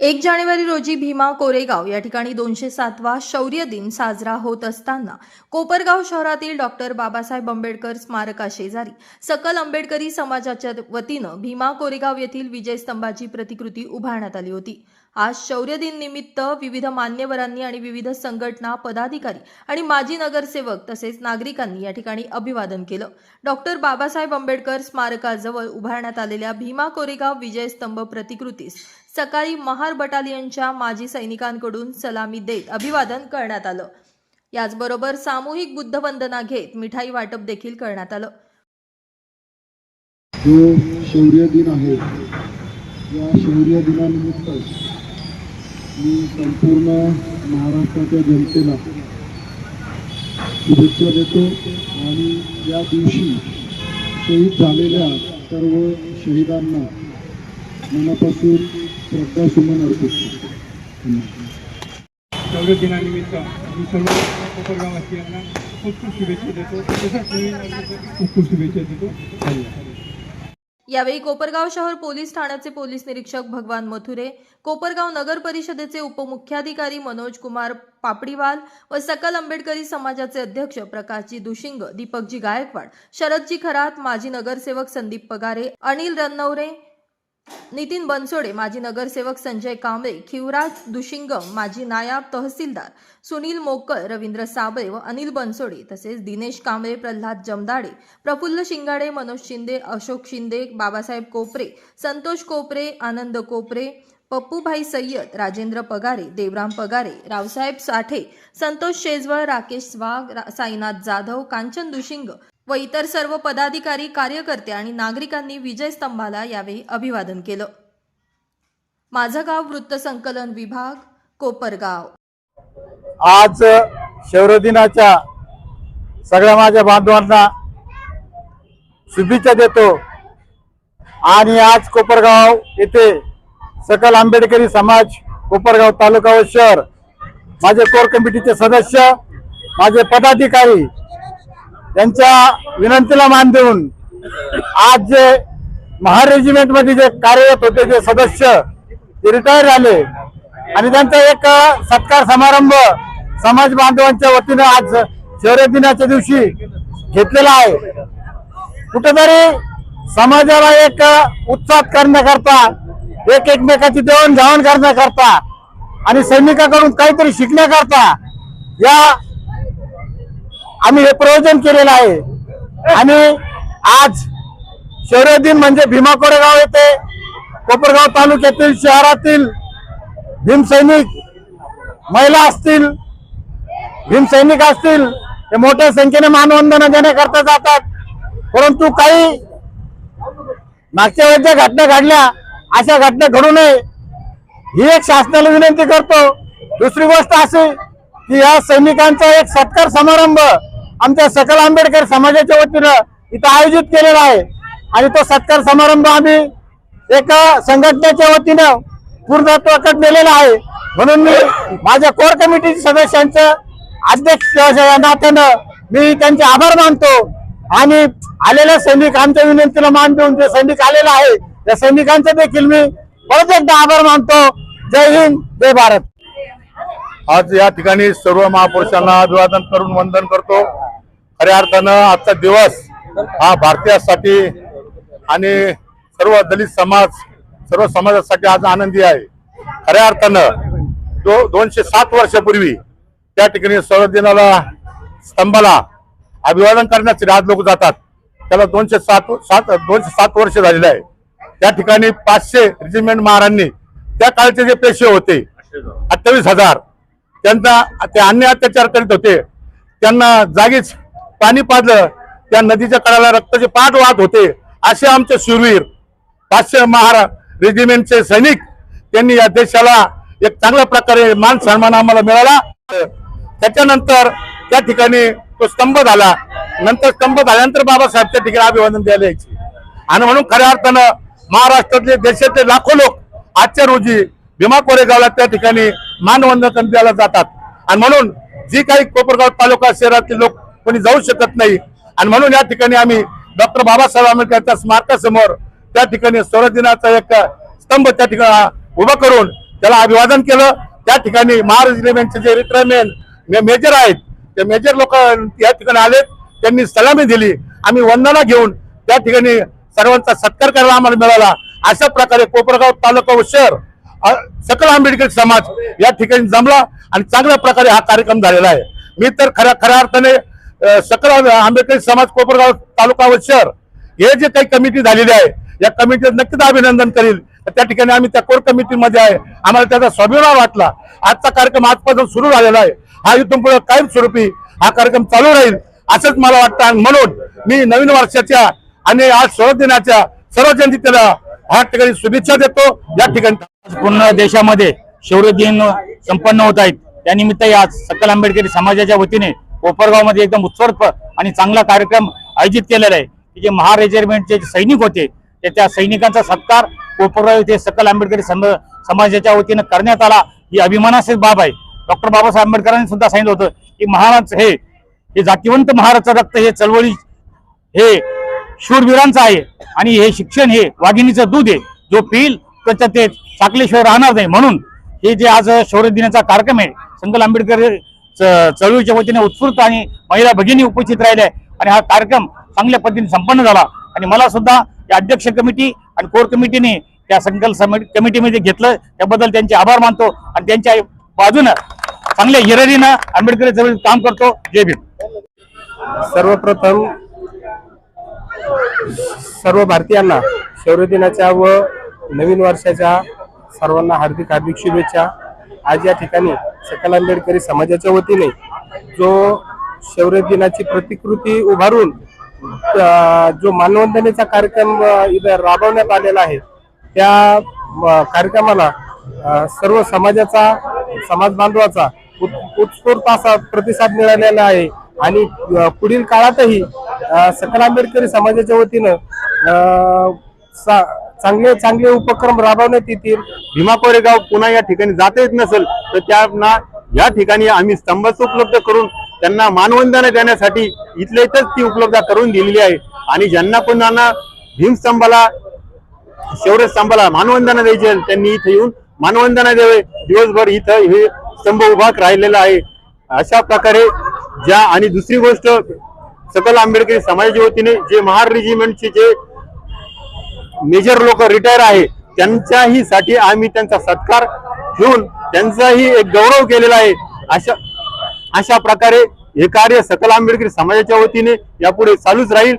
एक जानेवारी रोजी भीमा कोरेगाव या ठिकाणी दोनशे सातवा शौर्य दिन साजरा होत असताना कोपरगाव शहरातील डॉक्टर बाबासाहेब आंबेडकर स्मारकाशेजारी सकल आंबेडकरी समाजाच्या वतीनं भीमा कोरेगाव येथील विजय स्तंभाची प्रतिकृती उभारण्यात आली होती. आज शौर्य दिन निमित्त विविध मान्यवरांनी आणि विविध संघटना पदाधिकारी आणि माजी नगरसेवक तसेच नागरिकांनी या ठिकाणी अभिवादन केलं. डॉक्टर बाबासाहेब आंबेडकर स्मारकाजवळ उभारण्यात आलेल्या भीमा कोरेगाव विजय स्तंभ प्रतिकृतीस सकाळी महार बटालियनच्या माजी सैनिकांकडून सलामी देत अभिवादन करण्यात आलं. याचबरोबर सामूहिक बुद्धवंदना घेत मिठाई वाटप देखील करण्यात आलं. जो शौर्य दिन आहे या शौर्य दिनानिमित्त मी संपूर्ण महाराष्ट्राच्या जनतेला शुभेच्छा देतो आणि या दिवशी शहीद झालेल्या सर्व शहीदांना मनापासून श्रद्धासुमन अर्पित करतो धन्यवाद. दिनानिमित्त मी सर्व कोपरगाववासियांना खूप खूप शुभेच्छा देतो तसंच मी खूप खूप शुभेच्छा देतो धन्यवाद यावेळी कोपरगाव शहर पोलीस ठाण्याचे पोलीस निरीक्षक भगवान मथुरे कोपरगाव नगर परिषदेचे उपमुख्याधिकारी मनोज कुमार पापडीवाल व सकल आंबेडकरी समाजाचे अध्यक्ष प्रकाशजी दुशिंग दीपकजी गायकवाड शरदजी खरात माजी नगरसेवक संदीप पगारे अनिल रनौरे नितीन बनसोडे माजी नगरसेवक संजय कांबळे खिवराज दुशिंगम माजी नायब तहसीलदार सुनील मोकर रवींद्र साबळे व अनिल बनसोडे तसेच दिनेश कांबळे प्रल्हाद जमदाडे प्रफुल्ल शिंगाडे मनोज शिंदे अशोक शिंदे बाबासाहेब कोपरे संतोष कोपरे आनंद कोपरे पप्पूभाई सय्यद राजेंद्र पगारे देवराम पगारे रावसाहेब साठे संतोष शेजवळ राकेश वाघ रा- साईनाथ जाधव कांचन दुशिंग व इतर सर्व पदाधिकारी कार्यकर्ते आणि नागरिकांनी विजय स्तंभाला यावेळी अभिवादन केलं. माझं गाव वृत्तसंकलन विभाग कोपरगाव. आज शौर्यदिनाच्या सगळ्या माझ्या बांधवांना शुभेच्छा देतो. आणि आज कोपरगाव येथे सकल आंबेडकरी समाज कोपरगाव तालुका व शहर माझे कोर कमिटीचे सदस्य माझे पदाधिकारी त्यांच्या विनंतीला मान देऊन आज जे महार रेजिमेंटमध्ये जे कार्यरत होते जे सदस्य ते रिटायर झाले आणि त्यांचा एक सत्कार समारंभ समाज बांधवांच्या वतीनं आज शौर्य दिनाच्या दिवशी घेतलेला आहे. कुठेतरी समाजाला एक उत्साह करण्याकरता एक एकमेकाची देवाणघेवाण करण्याकरता आणि सैनिकाकडून काहीतरी शिकण्याकरता या आम्ही हे प्रयोजन केलेलं आहे. आणि आज शौर्य दिन म्हणजे भीमा कोरेगाव येथे कोपरगाव तालुक्यातील शहरातील भीमसैनिक महिला असतील भीमसैनिक असतील हे मोठ्या संख्येने मानवंदना देण्याकरता जातात. परंतु काही मागच्या वेळेस ज्या घटना घडल्या अशा घटना घडू नये ही एक शासनाला विनंती करतो. दुसरी गोष्ट अशी की या सैनिकांचा एक सत्कार समारंभ आमच्या सकल आंबेडकर समाजाच्या वतीनं इथं आयोजित केलेला आहे. आणि तो सत्कार समारंभ आम्ही एका संघटनेच्या वतीनं पूर्णत्वाकडे नेलेला आहे. म्हणून मी माझ्या कोर कमिटी सदस्यांचं अध्यक्ष नात्यानं मी त्यांचे आभार मानतो. आणि आलेल्या सैनिक आमच्या विनंतीला मान देऊन जे सैनिक आलेला आहे त्या सैनिकांचे देखील मी परत एकदा आभार मानतो. जय हिंद जय भारत. आज या ठिकाणी सर्व महापुरुषांना अभिवादन करून वंदन करतो. खऱ्या अर्थानं आजचा दिवस हा भारतीयासाठी आणि सर्व दलित समाज सर्व समाजासाठी आज आनंदी आहे. खऱ्या अर्थानं दो दोनशे सात वर्षापूर्वी त्या ठिकाणी सर्व स्तंभाला अभिवादन करण्यासाठी आज लोक जातात. त्याला दोनशे सात सात दोनशे सात वर्ष झालेले आहे. त्या ठिकाणी पाचशे रेजिमेंट महारांनी त्या काळचे जे पेशे होते अठ्ठावीस हजार त्यांचा ते अन्य अत्याचार करीत होते. त्यांना जागीच पाणी पाजलं त्या नदीच्या कडाला रक्ताचे पाठ वाहत होते असे आमचे शूरवीर पाचशे महारा रेजिमेंटचे सैनिक त्यांनी या देशाला एक चांगल्या प्रकारे मान सन्मान आम्हाला मिळाला. त्याच्यानंतर त्या ठिकाणी तो स्तंभ झाला. नंतर स्तंभ झाल्यानंतर बाबासाहेब त्या ठिकाणी अभिवादन द्यायला यायचे. आणि म्हणून खऱ्या अर्थानं महाराष्ट्रातले देशातले लाखो लोक आजच्या रोजी भीमा कोरेगावला त्या ठिकाणी मानवंदन द्यायला जातात. आणि म्हणून जी काही कोपरगाव तालुका शहरातले लोक कोणी जाऊ शकत नाही. आणि म्हणून या ठिकाणी आम्ही डॉक्टर बाबासाहेब आंबेडकरच्या स्मारकासमोर त्या ठिकाणी स्वरदिनाचा एक स्तंभ त्या ठिकाणी उभा करून त्याला अभिवादन केलं. त्या ठिकाणी महाराज रेजिमेंटचे जे रिटायरमेंट मेजर आहेत ते मेजर लोक या ठिकाणी आले त्यांनी सलामी दिली. आम्ही वंदना घेऊन त्या ठिकाणी सर्वांचा सत्कार करायला आम्हाला मिळाला. अशा प्रकारे कोपरगाव तालुका व शहर सकल आंबेडकर समाज या ठिकाणी जमला आणि चांगल्या प्रकारे हा कार्यक्रम झालेला आहे. मी तर खऱ्या खऱ्या अर्थाने सकल आंबेडकरी समाज कोपरगाव तालुका व शहर. हे जे काही कमिटी झालेली आहे या कमिटीचं नक्कीच अभिनंदन करील. त्या ठिकाणी आम्ही त्या कोर कमिटीमध्ये आहे. आम्हाला त्याचा स्वाभिमान वाटला. आजचा कार्यक्रम आजपासून सुरू झालेला आहे. हा इथून पुढे कायमस्वरूपी हा कार्यक्रम चालू राहील असंच मला वाटतं. आणि म्हणून मी नवीन वर्षाच्या आणि आज सोळा दिनाच्या सर्व जनतेला ह्या ठिकाणी शुभेच्छा देतो. या ठिकाणी पूर्ण देशामध्ये शौर्य दिन संपन्न होत आहेत. त्यानिमित्त आज सकल आंबेडकरी समाजाच्या वतीने कोपरगावमध्ये एकदम उत्स्फूर्त आणि चांगला कार्यक्रम आयोजित केलेला आहे. की जे महार रेजिमेंटचे जे सैनिक होते ते त्या सैनिकांचा सत्कार कोपरगाव येथे सकल आंबेडकरी सम- समाजाच्या वतीनं करण्यात आला. ही अभिमानास्पद बाब आहे. डॉक्टर बाबासाहेब आंबेडकरांनी सुद्धा सांगितलं होतं की महाराज हे हे जातीवंत महाराजचं रक्त हे चळवळी हे शूरवीरांचं आहे आणि हे शिक्षण हे वाघिणीचं दूध आहे. जो पिईल त्याच्या ते साकलेशिवाय राहणार नाही. म्हणून हे जे आज शौर्य दिनाचा कार्यक्रम आहे संकल आंबेडकर चळवळीच्या वतीने उत्स्फूर्त आणि महिला भगिनी उपस्थित राहिल्या आणि हा कार्यक्रम चांगल्या पद्धतीने संपन्न झाला. आणि मला सुद्धा या अध्यक्ष कमिटी आणि कोर कमिटीने त्या संकल्प कमिटीमध्ये घेतलं. त्याबद्दल त्यांचे आभार मानतो आणि त्यांच्या बाजूनं चांगल्या हिररीनं आंबेडकर चळवळीत काम करतो. जय भीम. सर्वप्रथम सर्व भारतीयांना शौर्य दिनाच्या व नवीन वर्षाच्या सर्वांना हार्दिक हार्दिक शुभेच्छा. आज या ठिकाणी सकल आंबेडकरी समाजाच्या वतीने जो शौर्य दिनाची प्रतिकृती उभारून जो मानवंदनेचा कार्यक्रम इथं राबवण्यात आलेला आहे त्या कार्यक्रमाला सर्व समाजाचा समाज बांधवाचा उत्स्फूर्त असा प्रतिसाद मिळालेला आहे. आणि पुढील काळातही सकल आंबेडकरी समाजाच्या वतीनं चांगले चांगले उपक्रम राबवण्यात येतील. भीमा कोरेगाव पुन्हा या ठिकाणी जाता येत नसेल तर त्यांना या ठिकाणी आम्ही स्तंभच उपलब्ध करून त्यांना मानवंदना देण्यासाठी इथल्या इथंच ती उपलब्ध करून दिलेली आहे. आणि ज्यांना कोणाला भीमस्तंभाला शौर्य स्तंभाला मानवंदना द्यायची त्यांनी इथे येऊन मानवंदना द्यावे. दिवसभर इथं हे स्तंभ उभा राहिलेला आहे. अशा प्रकारे ज्या आणि दुसरी गोष्ट सकल आंबेडकरी समाजाच्या वतीने जे महार रेजिमेंटचे जे मेजर लोक रिटायर आहे. त्यांच्याही साठी आम्ही त्यांचा सत्कार ठेवून त्यांचाही एक गौरव केलेला आहे. अशा अशा प्रकारे हे कार्य सकल आंबेडकरी समाजाच्या वतीने यापुढे चालूच राहील.